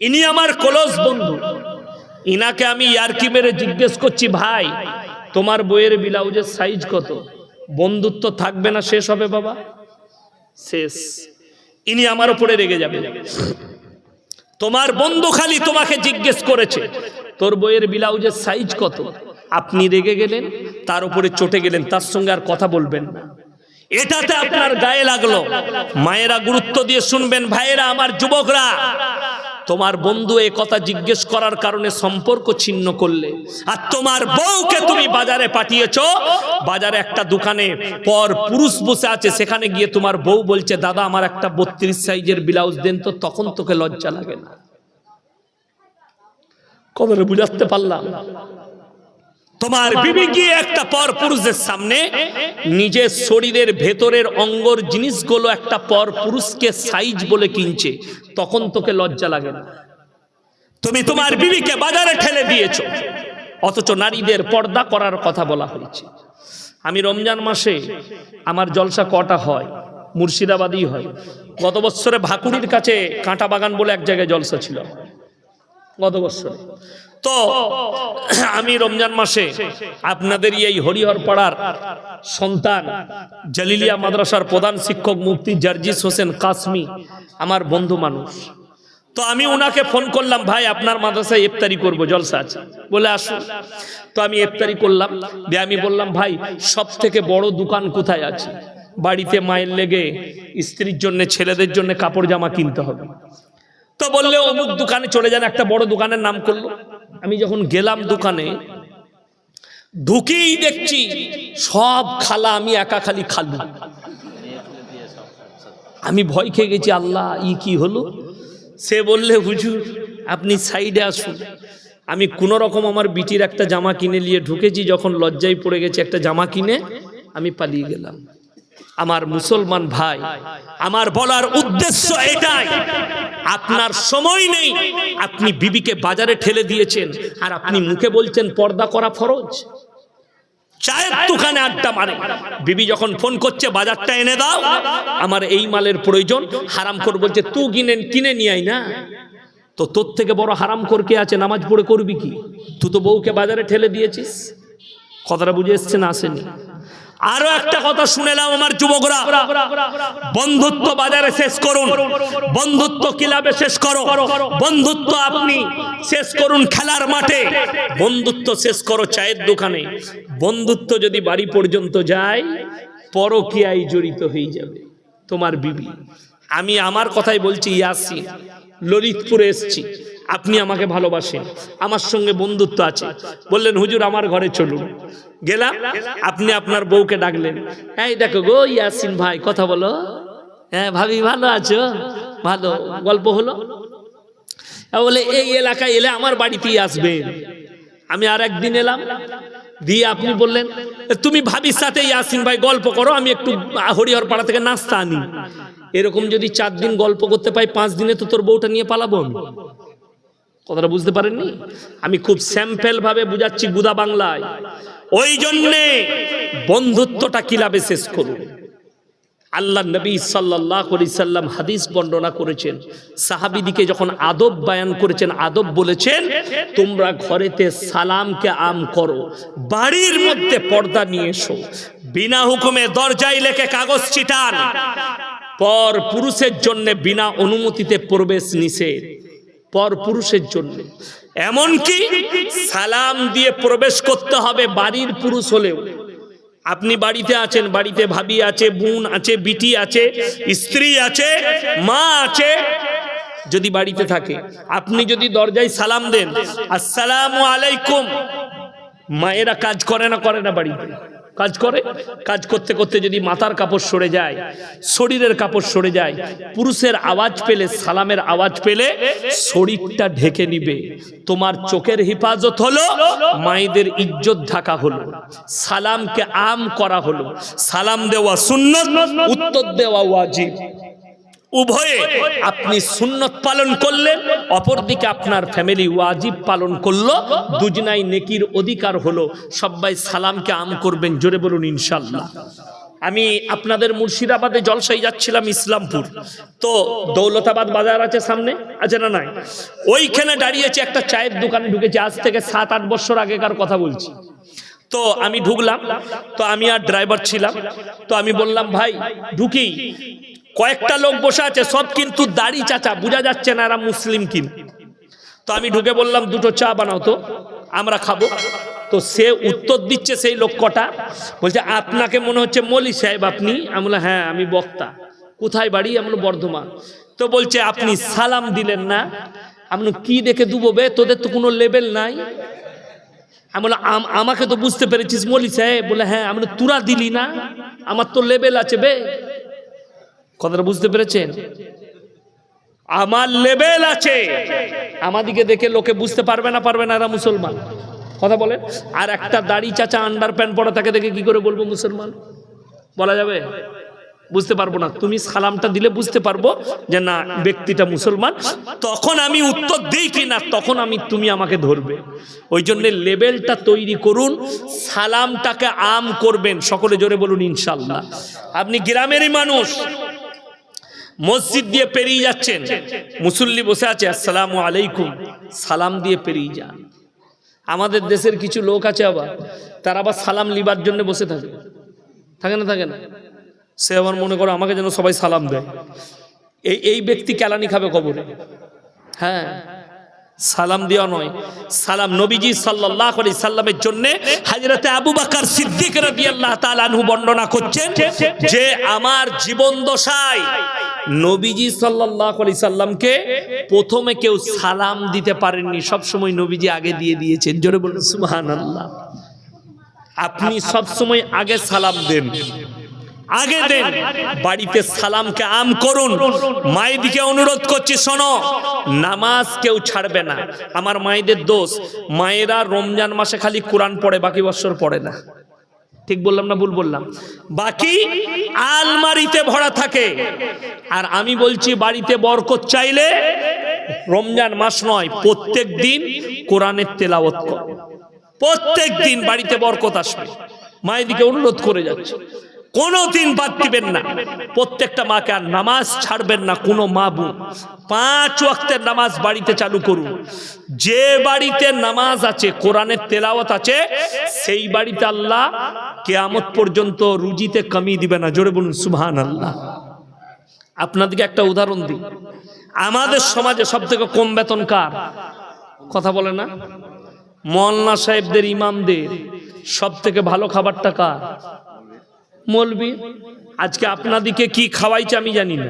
ইনি আমার কলস বন্ধু। ইনাকে আমি ইয়ারকি মেরে জিজ্ঞেস করছি, ভাই, তোমার বইয়ের ব্লাউজের সাইজ কত? বন্ধুত্ব থাকবে না, শেষ হবে বাবা? শেষ। ইনি আমার উপরে রেগে যাবে। তোমার বন্ধু খালি তোমাকে জিজ্ঞেস করেছে, তোর বইয়ের ব্লাউজের সাইজ কত? আপনি রেগে গেলেন, তার উপরে চটে গেলেন, তার সঙ্গে আর কথা বলবেন না। এটাতে আপনার গায়ে লাগল। মায়েরা গুরুত্ব দিয়ে শুনবেন, ভাইয়েরা, আমার যুবকরা তোমার বন্ধু এ কথা জিজ্ঞেস করার কারণে সম্পর্ক ছিন্ন করলে। আর তোমার বউকে তুমি বাজারে পাঠিয়েছ, বাজারে একটা দোকানে পর পুরুষ বসে আছে, সেখানে গিয়ে তোমার বউ বলছে, দাদা, আমার একটা বত্রিশ সাইজের ব্লাউজ দেন তো, তখন তোকে লজ্জা লাগে না। কবে বুঝাতে পারলাম? তোমার বিবি গিয়ে একটা পর পুরুষের সামনে নিজের শরীরের ভেতরের অঙ্গর জিনিসগুলো একটা পর পুরুষকে সাইজ বলে কিনছে তখন তোকে লজ্জা লাগে না। তুমি তোমার বিবিকে বাজারে ঠেলে দিয়েছ অথচ নারীদের পর্দা করার কথা বলা হয়েছে। আমি রমজান মাসে আমার জলসা কটা হয় মুর্শিদাবাদই হয়। গত বছরে ভাকুরির কাছে কাঁটা বাগান বলে এক জায়গায় জলসা ছিল। গত বছরে। তো আমি রমজান মাসে আপনাদের এই হরিহর পাড়ার সন্তান জালিলিয়া মাদ্রাসার প্রধান শিক্ষক মুফতি জার্জিস হোসেন কাসমি, আমার বন্ধু মানুষ। তো আমি ওনাকে ফোন করলাম, ভাই, আপনার মাদ্রাসায় ইফতারি করব, জলসা আছে। বলে, আসুন। তো আমি ইফতারি করলাম, দিয়ে আমি বললাম, ভাই সব থেকে বড় দোকান কোথায় আছে? বাড়িতে মায়ের লেগে স্ত্রীর জন্য, ছেলেদের জন্য কাপড় জামা কিনতে হবে। তো বললে অমুক দোকানে চলে যান, একটা বড় দোকানের নাম করল। আমি যখন গেলাম দোকানে, ঢুকেই দেখছি সব খালা আমি একা খালি খালু। আমি ভয় খেয়ে গেছি, আল্লাহ, ই কি হলো? সে বললে, হুজুর, আপনি সাইডে আসুন। আমি কোনো রকম আমার বিটির একটা জামা কিনে নিয়ে ঢুকেছি, যখন লজ্জায় পড়ে গেছে, একটা জামা কিনে আমি পালিয়ে গেলাম। আমার মুসলমান ভাই, আমার বলার উদ্দেশ্য এটাই। আপনার সময় নেই, আপনি বিবিকে বাজারে ঠেলে দিয়েছেন, আর আপনি মুখে বলছেন পর্দা করা ফরজ। চায়ের দোকানে আড্ডা মারে। বিবি যখন ফোন করছে, বাজারটা এনে দাও। আমার এই মালের প্রয়োজন, হারাম কর বলছে তুই কিনে কিনে নিয়ে আয় না। তো তোর থেকে বড় হারাম কর কে আছে, নামাজ পড়ে করবি কি? তুই তো বউকে বাজারে ঠেলে দিয়েছিস। কথাটা বুঝে এসছে না আসেনি। আরও একটা কথা শুনেলাম আমার যুবকরা। বন্ধুত্ব বাজারে শেষ করুন। বন্ধুত্ব ক্লাবে শেষ করো। বন্ধুত্ব আপনি শেষ করুন খেলার মাঠে। বন্ধুত্ব শেষ করো চায়ের দোকানে। বন্ধুত্ব যদি বাড়ি পর্যন্ত যায়, পরকিয়ায় জড়িত হয়ে যাবে তোমার বিবি। আমি আমার কথাই বলছি ইয়াসি ললিতপুরে এসছি। আপনি আমাকে ভালোবাসেন, আমার সঙ্গে বন্ধুত্ব আছে। বললেন, হুজুর, আমার ঘরে চলুন। গেলাম, আপনি আপনার বউকে ডাকলেন। এই দেখো গো ইয়াসিন ভাই, কথা বলো। হ্যাঁ ভাবি, ভালো আছো? ভালো, গল্প হলো? বলে, এই এলাকায় এলে আমার বাড়িতেই আসবেন আমি আর একদিন এলাম, দিয়ে আপনি বললেন, তুমি ভাবির সাথে ইয়াসিন ভাই গল্প করো, আমি একটু হরিহর পাড়া থেকে নাস্তা আনি। এরকম যদি চার দিন গল্প করতে পাই, পাঁচ দিনে তো তোর বউটা নিয়ে পালাবো আমি। কথাটা বুঝতে পারেননি? আমি খুব স্যাম্পেল ভাবে বুঝাচ্ছি গুদা বাংলায়। ওই জন্যে বন্ধুত্বটা কিলাবে শেষ করুন। আল্লাহ নবী সাল্লাহ সাল্লাম হাদিস বর্ণনা করেছেন। সাহাবিদিকে যখন আদব বায়ান করেছেন, আদব বলেছেন, তোমরা ঘরেতে সালামকে আম করো, বাড়ির মধ্যে পর্দা নিয়ে এসো, বিনা হুকুমে দরজায় লেখে কাগজ চিটান পর পুরুষের জন্য বিনা অনুমতিতে প্রবেশ নিষেধ। পর পুরুষের জন্য। এমনকি সালাম দিয়ে প্রবেশ করতে হবে বাড়ির পুরুষ হলেও। আপনি বাড়িতে আছেন, বাড়িতে ভাবি আছে, বোন আছে, বিটি আছে, স্ত্রী আছে, মা আছে, যদি বাড়িতে থাকে। আপনি যদি দরজায় সালাম দেন, আসসালামু আলাইকুম, মায়েরা কাজ করে না করে না বাড়িতে। কাজ করে, কাজ করতে করতে যদি মাথার কাপড় সরে যায়, শরীরের কাপড় সরে যায়, পুরুষের আওয়াজ পেলে, সালামের আওয়াজ পেলে, শরীরটা ঢেকে নিবে। তোমার চোখের হেফাজত হলো, মায়েদের ইজ্জত ঢাকা হলো, সালামকে আম করা হলো। সালাম দেওয়া শূন্য উত্তর দেওয়া ওয়াজিব। উভয়ে আপনি সুন্নত পালন করলেন, অপরদিকে আপনার ফ্যামিলি ওয়াজিব পালন করল, দুজনাই নেকির অধিকার হলো। সবাই সালামকে আম করবেন, জোরে বলুন ইনশাল্লাহ। আমি আপনাদের মুর্শিদাবাদে জলসাই যাচ্ছিলাম ইসলামপুর। তো দৌলতাবাদ বাজার আছে সামনে? আছে না নাই? ওইখানে দাঁড়িয়েছে একটা চায়ের দোকানে ঢুকেছে, আজ থেকে সাত আট বছর আগেকার কথা বলছি। তো আমি ঢুকলাম, তো আমি আর ড্রাইভার ছিলাম। তো আমি বললাম, ভাই, ঢুকি। কয়েকটা লোক বসে আছে সব কিন্তু দাড়ি চাচা বোঝা যাচ্ছে না এরা মুসলিম কিনা তো আমি ঢুকে বললাম দুটো চা বানাও তো আমরা খাব। তো সে উত্তর দিচ্ছে সেই লোক কটা। বলছে আপনাকে মনে হচ্ছে মলি সাহেব আপনি? আমি বললাম হ্যাঁ আমি বক্তা। কোথায় বাড়ি? আমি বর্ধমান। তো বলছে আপনি সালাম দিলেন না? আমি কি দেখে দুবো বে? তোদের তো কোনো লেভেল নাই। আমি বললাম, আম- আমাকে তো বুঝতে পেরেছিস মলি সাহেব? বলে হ্যাঁ। আমি তোরা দিলি না? আমার তো লেভেল আছে বে। কথাটা বুঝতে পেরেছেন? আমার লেভেল আছে। আমাদিকে দেখে লোকে বুঝতে পারবে না পারবে না এরা মুসলমান। কথা বলেন। আর একটা দাড়ি চাচা আন্ডার প্যান্ট পরা, তাকে দেখে কি করে বলব মুসলমান? বলা যাবে? বুঝতে পারব না। তুমি সালামটা দিলে বুঝতে পারব যে না, ব্যক্তিটা মুসলমান। তখন আমি উত্তর দিই কি না, তখন আমি, তুমি আমাকে ধরবে। ওই জন্য লেভেলটা তৈরি করুন, সালামটাকে আম করবেন। সকলে জোরে বলুন ইনশাল্লাহ আপনি গ্রামেরই মানুষ। মসজিদ দিয়ে পেরিয়ে যাচ্ছেন। মুসল্লি বসে আছে, আসসালামু আলাইকুম। সালাম দিয়ে পেরিয়ে যান। আমাদের দেশের কিছু লোক আছে আবার, তারা আবার সালাম লিবার জন্য বসে থাকে। থাকে না থাকে না? সে আবার মনে করো আমাকে যেন সবাই সালাম দেয়। এই এই ব্যক্তি কেলানি খাবে কবরে? হ্যাঁ সালাম দেওয়া নয়। সালাম নবীজি সাল্লাল্লাহু আলাইহি সাল্লামের জন্য হযরতে আবু বাকার সিদ্দিক রাদিয়াল্লাহু তাআলা আনহু বর্ণনা করছেন যে, আমার জীবন দশায় নবীজি সাল্লাল্লাহু আলাইহি সাল্লামকে প্রথমে কেউ সালাম দিতে পারেননি। সবসময় নবীজি আগে দিয়ে দিয়েছেন। জোরে বলুন, সুবহানাল্লাহ। আপনি সবসময় আগে সালাম দেন। আগে দেন। বাড়িতে সালামকে আম করুন। মায়েদিকে অনুরোধ করছি, শোনো, নামাজ কেউ ছাড়বে না। আমার মায়েদের দোষ। মায়েরা রমজান মাসে খালি কোরআন পড়ে, বাকি বছর পড়ে না। ঠিক বললাম না ভুল বললাম? বাকি আলমারিতে ভরা থাকে। আর আমি বলছি, বাড়িতে বরকত চাইলে রমজান মাস নয়, প্রত্যেক দিন কোরআনের তেলাওয়াত কর। প্রত্যেক দিন বাড়িতে বরকত আসবে। মায়ের দিকে অনুরোধ করে যাচ্ছে। কোনো দিন বাদ দিবেন না। প্রত্যেকটা মাকে আর নামাজ ছাড়বেন না, কোনো মা বোন পাঁচ ওয়াক্তের নামাজ বাড়িতে চালু করুন। যে বাড়িতে নামাজ আছে, কোরআনের তেলাওয়াত আছে, সেই বাড়িতে আল্লাহ কেয়ামত পর্যন্ত রুজিতে কমি দিবে না। জোরে বলুন সুবহান আল্লাহ আপনাদেরকে একটা উদাহরণ দিই। আমাদের সমাজে সব থেকে কম বেতন কার? কথা বলে না? মল্লা সাহেবদের, ইমামদের সব থেকে ভালো খাবারটা কার? মলবি আজকে আপনাদিকে কি খাওয়াইছে আমি জানি না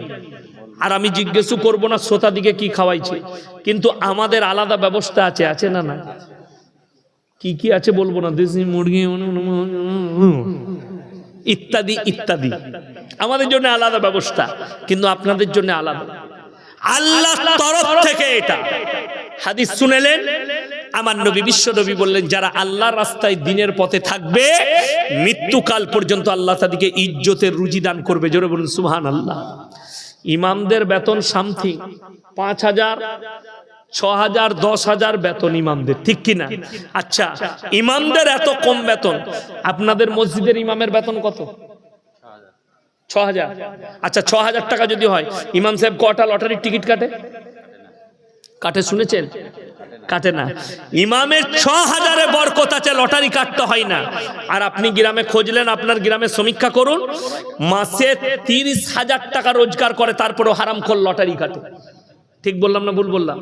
আর আমি জিজ্ঞেসও করব না শ্রোতাদিকে কি খাওয়াইছে কিন্তু আমাদের আলাদা ব্যবস্থা আছে আছে না না কি কি আছে বলব না দেশি মুরগি ইত্যাদি ইত্যাদি আমাদের জন্য আলাদা ব্যবস্থা কিন্তু আপনাদের জন্য আলাদা আল্লাহ তরফ থেকে এটা হাদিস শুনেলেন আমার নবী বিশ্ব নবী বললেন যারা আল্লাহ রাস্তায় দিনের পথে থাকবে মৃত্যুকাল পর্যন্ত আল্লাহ তাদেরকে ইজ্জতের রুজি দান করবে। জোরে বলুন সুবহান আল্লাহ ইমামদের বেতন সামথিং পাঁচ হাজার ছ হাজার দশ হাজার বেতন ইমামদের ঠিক কিনা? আচ্ছা ইমামদের এত কম বেতন আপনাদের মসজিদের ইমামের বেতন কত? ছ হাজার। আচ্ছা ছ হাজার টাকা যদি হয় ইমাম সাহেব কটা লটারির টিকিট কাটে? কাটে শুনেছেন? কাটে না। ইমামের ছ হাজারে বরকত আছে, লটারি কাটতে হয় না। আর আপনি গ্রামে খুঁজলেন, আপনার গ্রামে সমীক্ষা করুন, মাসে তিরিশ হাজার টাকা রোজগার করে, তারপরেও হারাম খোল লটারি কাটে। ঠিক বললাম না ভুল বললাম?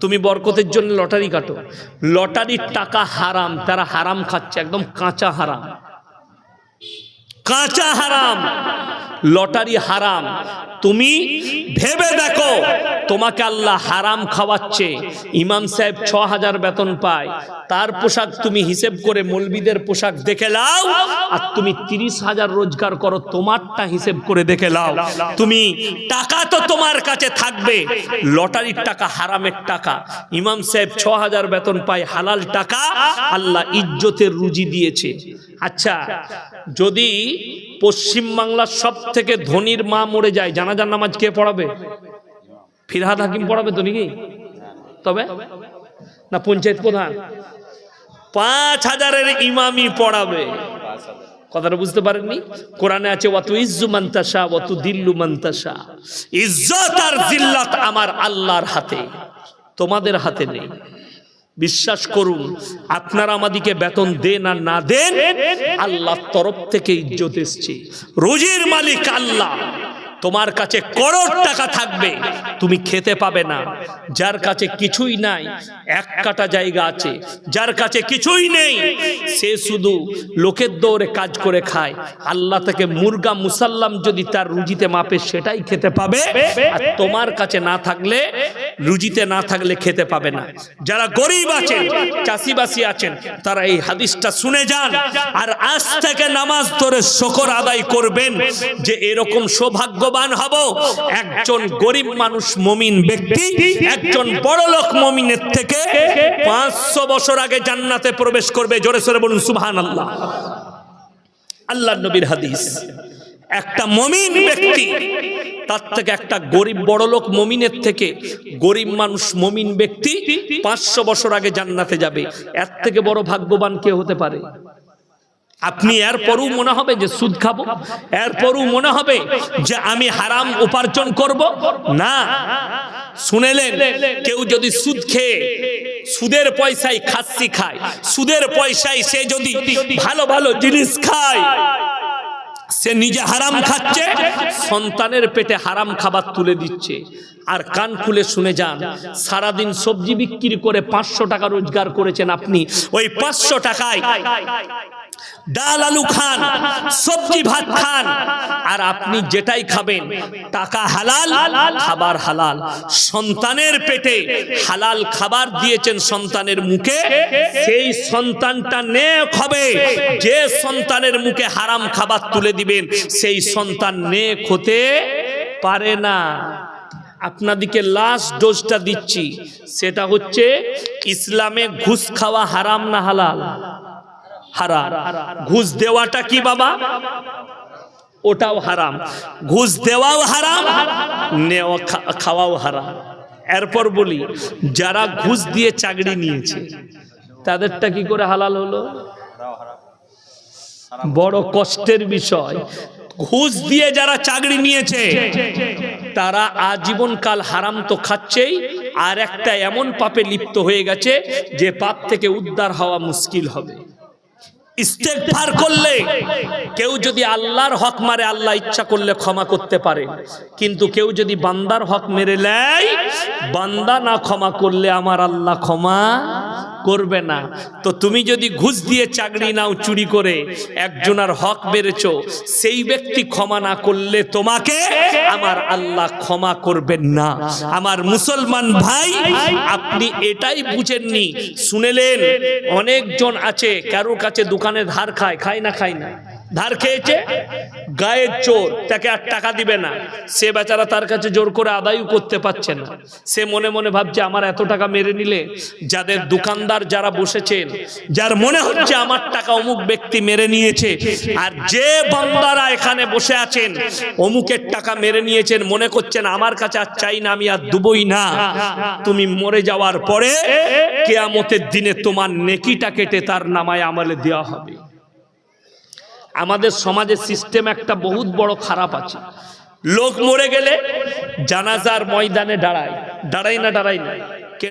তুমি বরকতের জন্য লটারি কাটো। লটারির টাকা হারাম, তারা হারাম খাচ্ছে, একদম কাঁচা হারাম। কাঁচা হারাম। লটারি হারাম। তুমি ভেবে দেখো তোমাকে আল্লাহ হারাম খাওয়াচ্ছে। ইমাম সাহেব ছ হাজার বেতন পায়। তার পোশাক তুমি হিসেব করে মলবিদের পোশাক দেখে লাও আর তুমি তিরিশ হাজার রোজগার করো, তোমারটা হিসেব করে দেখে লাও তুমি টাকা তো তোমার কাছে থাকবে। লটারির টাকা হারামের টাকা। ইমাম সাহেব ছ হাজার বেতন পায়, হালাল টাকা আল্লাহ ইজ্জতের রুজি দিয়েছে। আচ্ছা যদি পশ্চিম বাংলার সব থেকে ধনির মা মরে যায়, জানাজার নামাজ কে পড়াবে? ফিরহাদ হাকিম পড়াবে তো নাকি? তবে? না, পঞ্চায়েত প্রধান। পাঁচ হাজারের ইমামি পড়াবে। কথাটা বুঝতে পারেননি? কোরআনে আছে অত ইজ্জু মান্তাসা অত দিল্লু মান্তাসা ইজ্জত আর জিল্লাত আমার আল্লাহর হাতে। তোমাদের হাতে নেই। বিশ্বাস করুন, আপনারা আমাদিকে বেতন দেন আর না দেন, আল্লাহর তরফ থেকে ইজ্জত এসছে। রোজির মালিক আল্লাহ। তোমার কাছে করোড় টাকা থাকবে। তুমি খেতে পাবে না। যার কাছে কিছুই নাই, এক কাটা জায়গা আছে। যার কাছে কিছুই নেই সে শুধু লোকের দৌড়ে কাজ করে খায়। আল্লাহ থেকে মুরগা মুসাল্লাম যদি তার রুজিতে মাপে, সেটাই খেতে পাবে। আর তোমার কাছে না থাকলে, রুজিতে না থাকলে খেতে পাবে না। যারা গরিব আছেন চাষিবাসী আছেন, তারা এই হাদিসটা শুনে যান। আর আজ থেকে নামাজ ধরে শকর আদায় করবেন যে এরকম সৌভাগ্যবান হব। একজন গরিব মানুষ, মমিন ব্যক্তি, একজন বড় লোক মমিনের থেকে পাঁচশো বছর আগে জান্নাতে প্রবেশ করবে, জোরে সরে বলুন সুবহান আল্লাহ আল্লাহ নবীর হাদিস। একটা মমিন ব্যক্তি, তার থেকে একটা গরিব বড় লোক মমিনের থেকে গরিব মানুষ মমিন ব্যক্তি পাঁচশো বছর আগে জান্নাতে যাবে। এর থেকে বড় ভাগ্যবান কে হতে পারে? আপনি এরপরও মনে হবে যে সুদ খাব। এরপরও মনে হবে যে আমি হারাম উপার্জন করব। না। শুনেলেন কেউ যদি সুদ খেয়ে সুদের পয়সায় খাসি খায় সুদের পয়সায় সে যদি ভালো ভালো জিনিস খায় সে নিজে হারাম খাচ্ছে সন্তানের পেটে হারাম খাবার তুলে দিচ্ছে। আর কান খুলে শুনে যান সারাদিন সবজি বিক্রি করে পাঁচশো টাকা রোজগার করেছেন আপনি। ওই পাঁচশো টাকায় ডাল আলু খান, সবজি ভাত খান, আর আপনি যেটাই খাবেন, টাকা হালাল, খাবার হালাল। সন্তানের পেটে হালাল খাবার দিয়েছেন সন্তানের মুখে, সেই সন্তানটা নেক হবে। যে সন্তানের মুখে হারাম খাবার তুলে দিবেন, সেই সন্তান নেক হতে পারে না। আপনাদিকে লাস্ট ডোজটা দিচ্ছি, সেটা হচ্ছে ইসলামে ঘুষ খাওয়া হারাম না হালাল? হারাম। ঘুষ দেওয়াটা কি বাবা? ওটাও হারাম। ঘুষ দেওয়াও হারাম, নেওয়া খাওয়াও হারাম। এরপর বলি, যারা ঘুষ দিয়ে চাকরি নিয়েছে, তাদেরটা কি করে হালাল হলো? বড় কষ্টের বিষয়। ঘুষ দিয়ে যারা চাকরি নিয়েছে, তারা আজীবনকাল হারাম তো খাচ্ছেই, আর একটা এমন পাপে লিপ্ত হয়ে গেছে যে পাপ থেকে উদ্ধার হওয়া মুশকিল হবে। ইস্তেগফার করলে কেউ যদি আল্লাহর হক মারে, আল্লাহ ইচ্ছা করলে ক্ষমা করতে পারে। কিন্তু কেউ যদি বান্দার হক মেরে নেয়, বান্দা না ক্ষমা করলে আমার আল্লাহ ক্ষমা করবে না। তো তুমি যদি ঘুষ দিয়ে চাকরি নাও চুরি করে একজনের হক বেড়েছ, সেই ব্যক্তি ক্ষমা না করলে তোমাকে আমার আল্লাহ ক্ষমা করবেন না। আমার মুসলমান ভাই, আপনি এটাই বুঝেননি। শুনেলেন, অনেকজন আছে, কারোর কাছে দোকানে ধার খায় খায় না খায় না। ধার খেয়েছে? গায়ের চোর, তাকে আর টাকা দিবে না। সে বেচারা তার কাছে জোর করে আদায়ও করতে পারছে না। সে মনে মনে ভাবছে, আমার এত টাকা মেরে নিলে যাদের দোকানদার যারা বসেছেন, যার মনে হচ্ছে আমার টাকা অমুক ব্যক্তি মেরে নিয়েছে, আর যে বান্দারা এখানে বসে আছেন, অমুকের টাকা মেরে নিয়েছেন, মনে করছেন, আমার কাছে আর চাই না, আমি আর দুবই না। তুমি মরে যাওয়ার পরে কেয়ামতের দিনে তোমার নেকিটা কেটে তার নামায় আমলে দেওয়া হবে। আমাদের সমাজের সিস্টেম একটা বহুত বড় খারাপ আছে। লোক মরে গেলে জানাজার ময়দানে দাঁড়ায়। দাঁড়াই না দাঁড়াই না।